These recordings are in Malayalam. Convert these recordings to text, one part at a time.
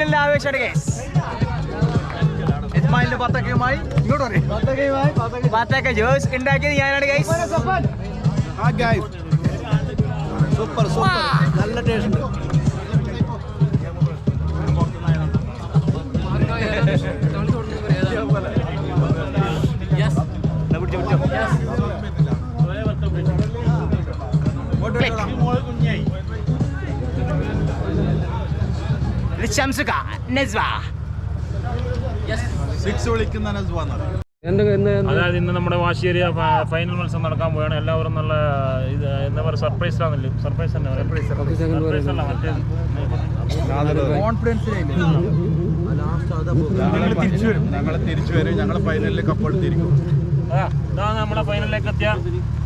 ഫൈനലിൽ ആവേശമാണ് ഗൈസ് ഇസ്മായിലിന്റെ പത്തക്കയുമായി ഇങ്ങോട്ട് പറയും പത്തക്ക ജേഴ്സ് ഉണ്ടാക്കിയത് ഞാനാണ് ഗൈസ് സൂപ്പർ സൂപ്പർ നല്ല ടേസ്റ്റ് ഷംസുക നസ്വ. സിക്സ് വിളിക്കുന്ന നസ്വാന്ന് അതായത് ഇന്ന് നമ്മുടെ വാശിയേരിയ ഏരിയ ഫൈനൽ മത്സരം നടക്കാൻ പോവുകയാണ് എല്ലാവരും നല്ല ഇത് എന്താ പറയുക സർപ്രൈസ് ആണല്ലോ സർപ്രൈസ് തന്നെ സർപ്രൈസ് അല്ല തിരിച്ചു വരും. ഞങ്ങൾ തിരിച്ചു വരും. ഞങ്ങൾ ഫൈനലിൽ കപ്പെടുത്തിരിക്കും ഇതാണ് നമ്മുടെ ഫൈനലിലേക്ക് എത്തിയ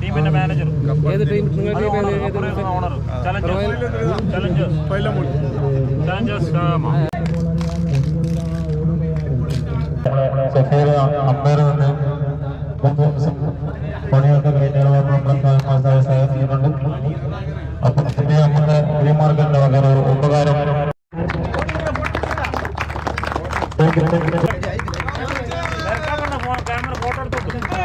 ടീമിന്റെ മാനേജർ ഏത് team owner challengers challengers challengers umpire ഉണ്ട് പണിയൊക്കെ കഴിഞ്ഞുണ്ട് അപ്പൊ പിന്നെ നമ്മുടെ വക ഒരു ഉപകാരം. Photo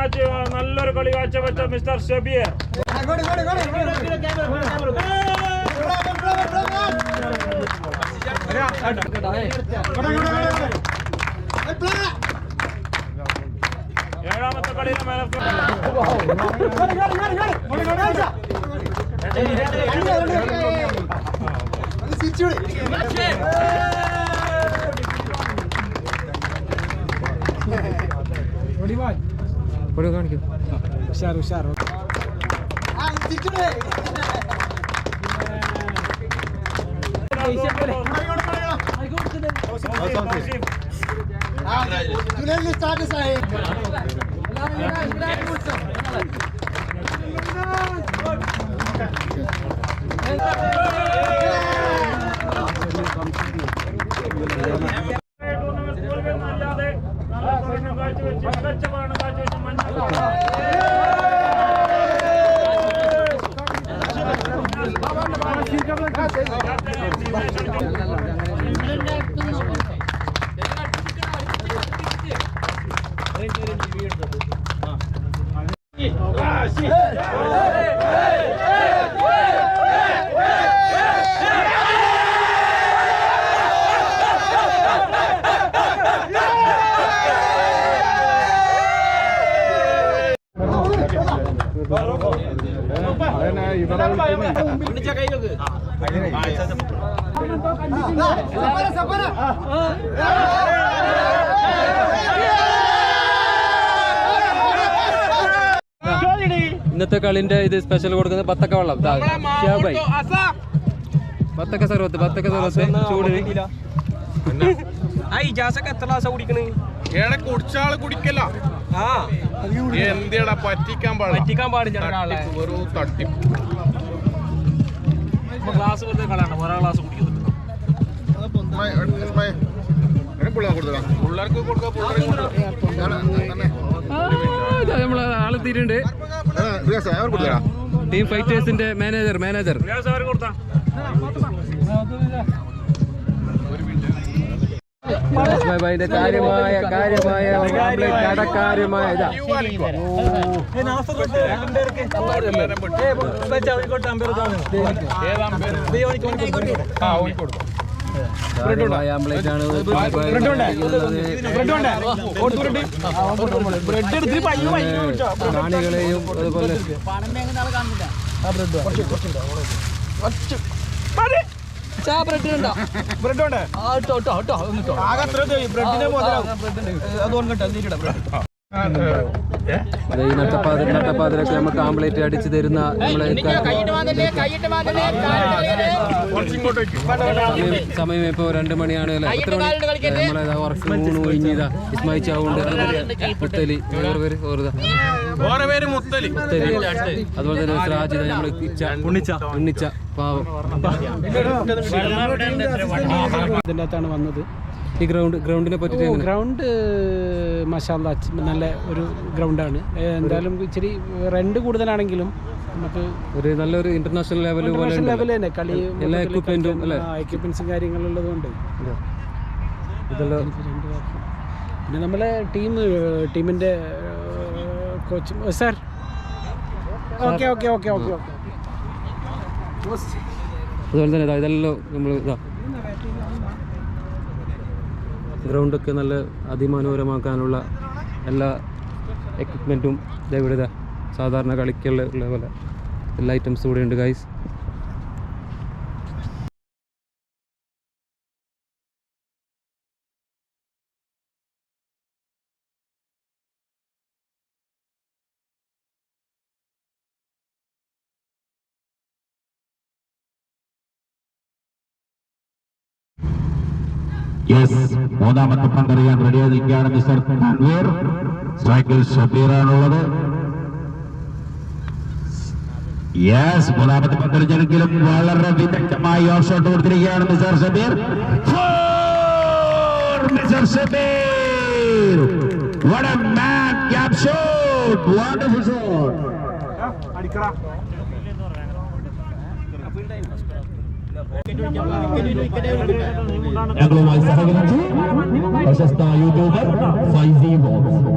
ഫൈനലിലെ man of the match നല്ലൊരു കളി കാഴ്ചവെച്ച മിസ്റ്റർ ഷബിയർ ഏഴാമത്തെ పొడుగు కానికి హుషారు హుషారు స్టార్ట్ సాయి ഇവരെ വിളിച്ചു കൈ വെക്ക് ഇന്നത്തെ കളിന്റെ ഇത് സ്പെഷ്യൽ കൊടുക്കുന്നത് ബത്തക്ക വെള്ളം. പത്തക്ക ബത്തക്ക സർവത്ത് ബത്തക്ക സർവത്ത്. ഏടെ കുടിച്ചാൾ കുടിക്കല്ല. ആ. പറ്റിക്കാൻ പാടില്ല പറ്റിക്കാൻ പാടില്ല ഒരാളെ. തട്ടിപ്പ്, വെറും തട്ടിപ്പ് ഗ്ലാസ് വെറുതെ ഗ്ലാസ് കുടിക്കുന്നത് നമ്മളെ ആളെത്തിയിട്ടുണ്ട് ടീം ഫൈറ്റേഴ്സിന്റെ മാനേജർ മാനേജർ ബൈബൈന്റെ കാര്യമായ കാര്യമായ കടക്കാര്യമായ ഇതാ. ആണ് കാണികളെയും അതുപോലെ ബ്രെഡ് ഉണ്ടോ ബ്രെഡ് മുതലാവും. അതുകൊണ്ട് കേട്ടോ അത് ഈ നട്ടപ്പാതിര നട്ടപ്പാതിരൊക്കെ നമ്മൾ കാംപ്ലേറ്റ് അടിച്ച് തരുന്ന നമ്മളെ സമയം ഇപ്പോൾ രണ്ട് മണിയാണ് അല്ലേ? എത്ര മണി? നമ്മളെ വർക്ക് മൂന്ന് കഴിഞ്ഞതാ ഇസ്മായി ചാവുണ്ട്. മുത്തലി. വേറെ പേര്? ഓർതാ ഓരോ മുത്തലി. അതുപോലെ തന്നെ സിറാജ് നമ്മൾ ഉണ്ണിച്ച. പാവം. ഇതിന്റെ അകത്താണ് വന്നത്. ഈ ഗ്രൗണ്ട് ഗ്രൗണ്ടിനെ പറ്റി? ഗ്രൗണ്ട് മഷാല്ല നല്ല ഒരു ഗ്രൗണ്ടാണ് എന്തായാലും ഇച്ചിരി റെന്റ് കൂടുതലാണെങ്കിലും നമുക്ക് ഒരു നല്ലൊരു ഇന്റർനാഷണൽ ലെവൽ പോലെ ലെവൽ തന്നെ കളി എല്ലാ equipment-ഉം അല്ലേ? എക്യുപ്മെന്റ്സും കാര്യങ്ങളുള്ളതുകൊണ്ട് ഇതെല്ലാം പിന്നെ നമ്മളെ ടീം ടീമിന്റെ coach sir okay okay okay okay okay അതുപോലെ തന്നെ ഇതാ ഇതെല്ലാം നമ്മൾ ഇതാ. ഗ്രൗണ്ടൊക്കെ നല്ല അതിമനോഹരമാക്കാനുള്ള എല്ലാ എക്വിപ്മെന്റും ഇവിടെ സാധാരണ കളിക്കുള്ള പോലെ. എല്ലാ ഐറ്റംസും ഇവിടെ ഉണ്ട് ഗൈസ് യെസ് മൂന്നാമത്തെ പന്തറിയാൻ റെഡിയായി നിൽക്കുകയാണ് മിസ്റ്റർ തൻവീർ സ്ട്രൈക്കിൽ ഷബീറാണുള്ളത്. യെസ് മൂന്നാമത്തെ പന്തറിഞ്ഞെങ്കിലും വളരെ വിദഗ്ധമായി ഓഫ് ഷോട്ട് കൊടുത്തിരിക്കുകയാണ് mister Shabeer mister Shabeer What a man cap shot! Wonderful shot! ഞങ്ങളുമായി സഹകരിച്ചു പ്രശസ്ത യൂട്യൂബർ ഫൈസി ബോക്സ്